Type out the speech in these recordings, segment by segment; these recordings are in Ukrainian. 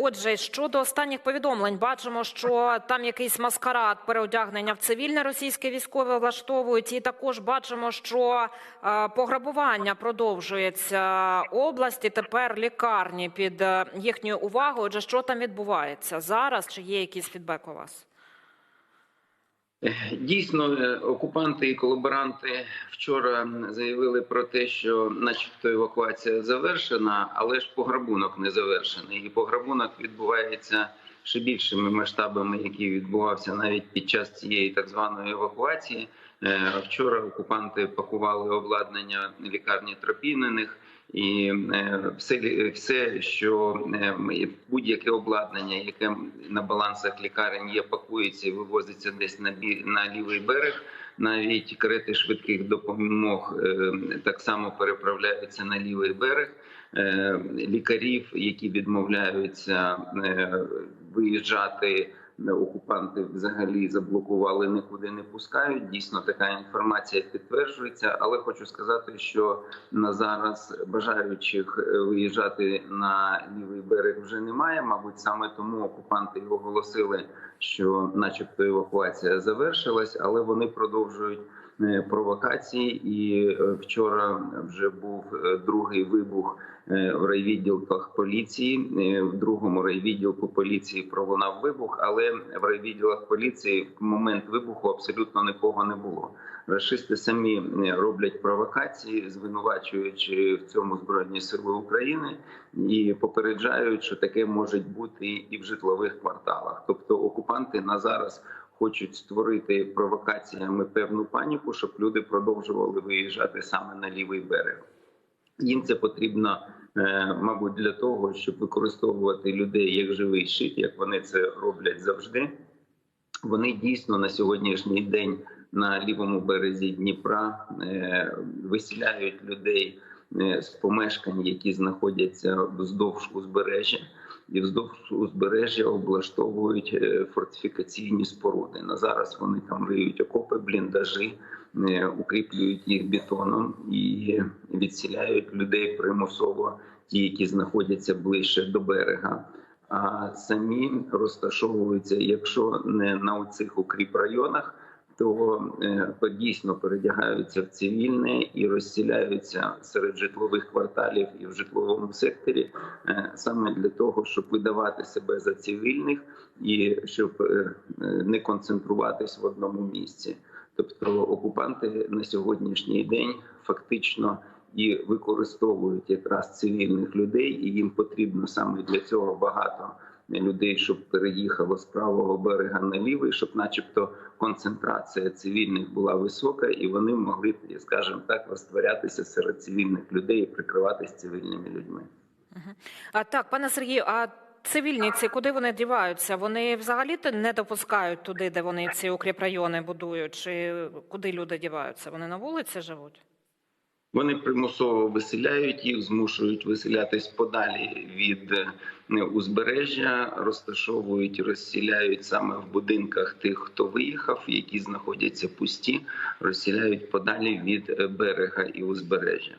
Отже, щодо останніх повідомлень, бачимо, що там якийсь маскарад переодягнення в цивільне російське військове влаштовують, і також бачимо, що е, пограбування продовжується області. Тепер лікарні під е, їхньою увагою. Отже, що там відбувається зараз? Чи є якийсь фідбек у вас? Дійсно, е, окупанти і колаборанти вчора заявили про те, що, начебто, евакуація завершена, але ж пограбунок не завершений. І пограбунок відбувається ще більшими масштабами, який відбувався навіть під час цієї так званої евакуації. Е, Вчора окупанти пакували обладнання лікарні Тропіниних. І е, все, все, що е, будь-яке обладнання, яке на балансах лікарень є, пакується і вивозиться десь на бі на лівий берег. Навіть карети швидких допомог е, так само переправляються на лівий берег. Лікарів, які відмовляються виїжджати. Окупанти взагалі заблокували, нікуди не пускають. Дійсно, така інформація підтверджується. Але хочу сказати, що на зараз бажаючих е, виїжджати на лівий берег вже немає. Мабуть, саме тому окупанти оголосили, що, начебто, евакуація завершилась, але вони продовжують провокації. І е, вчора вже був е, другий вибух е, в райвідділках поліції. Е, В другому райвідділку поліції пролунав вибух, але в райвідділах поліції в момент вибуху абсолютно нікого не було. Рашисти самі е, роблять провокації, звинувачуючи в цьому збройні сили України і попереджають, що таке може бути і в житлових кварталах. Тобто окупанти на зараз хочуть створити провокаціями певну паніку, щоб люди продовжували виїжджати саме на лівий берег. Їм це потрібно, е, мабуть, для того, щоб використовувати людей як живий щит, як вони це роблять завжди. Вони дійсно на сьогоднішній день на лівому березі Дніпра е, виселяють людей е, з помешкань, які знаходяться вздовж узбережжя, і вздовж узбережжя облаштовують е, фортифікаційні споруди. На зараз вони там риють окопи, бліндажі, е, укріплюють їх бетоном і відселяють людей примусово, ті, які знаходяться ближче до берега. А самі розташовуються, якщо не на цих укріп районах, то е, дійсно передягаються в цивільне і розсіляються серед житлових кварталів і в житловому секторі е, саме для того, щоб видавати себе за цивільних і щоб е, не концентруватись в одному місці. Тобто окупанти на сьогоднішній день фактично і використовують якраз цивільних людей, і їм потрібно саме для цього багато людей, щоб переїхало з правого берега на лівий, щоб, начебто, концентрація цивільних була висока, і вони могли, скажімо так, розтворятися серед цивільних людей і прикриватися цивільними людьми. А так, пане Сергію, а цивільні ці куди вони діваються? Вони взагалі не допускають туди, де вони ці укріпрайони будують, чи куди люди діваються? Вони на вулиці живуть? Вони примусово виселяють їх, змушують виселятись подалі від е, узбережжя, розташовують, розсіляють саме в будинках тих, хто виїхав, які знаходяться пусті, розсіляють подалі від е, берега і узбережжя.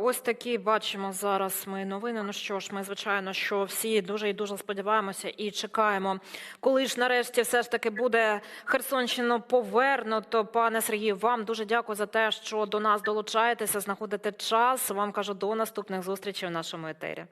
Ось такі бачимо зараз ми новини. Ну що ж, ми звичайно, що всі дуже і дуже сподіваємося і чекаємо, коли ж нарешті все ж таки буде Херсонщину повернуто. Пане Сергію, вам дуже дякую за те, що до нас долучаєтеся, знаходите час. Вам кажу до наступних зустрічей в нашому етері.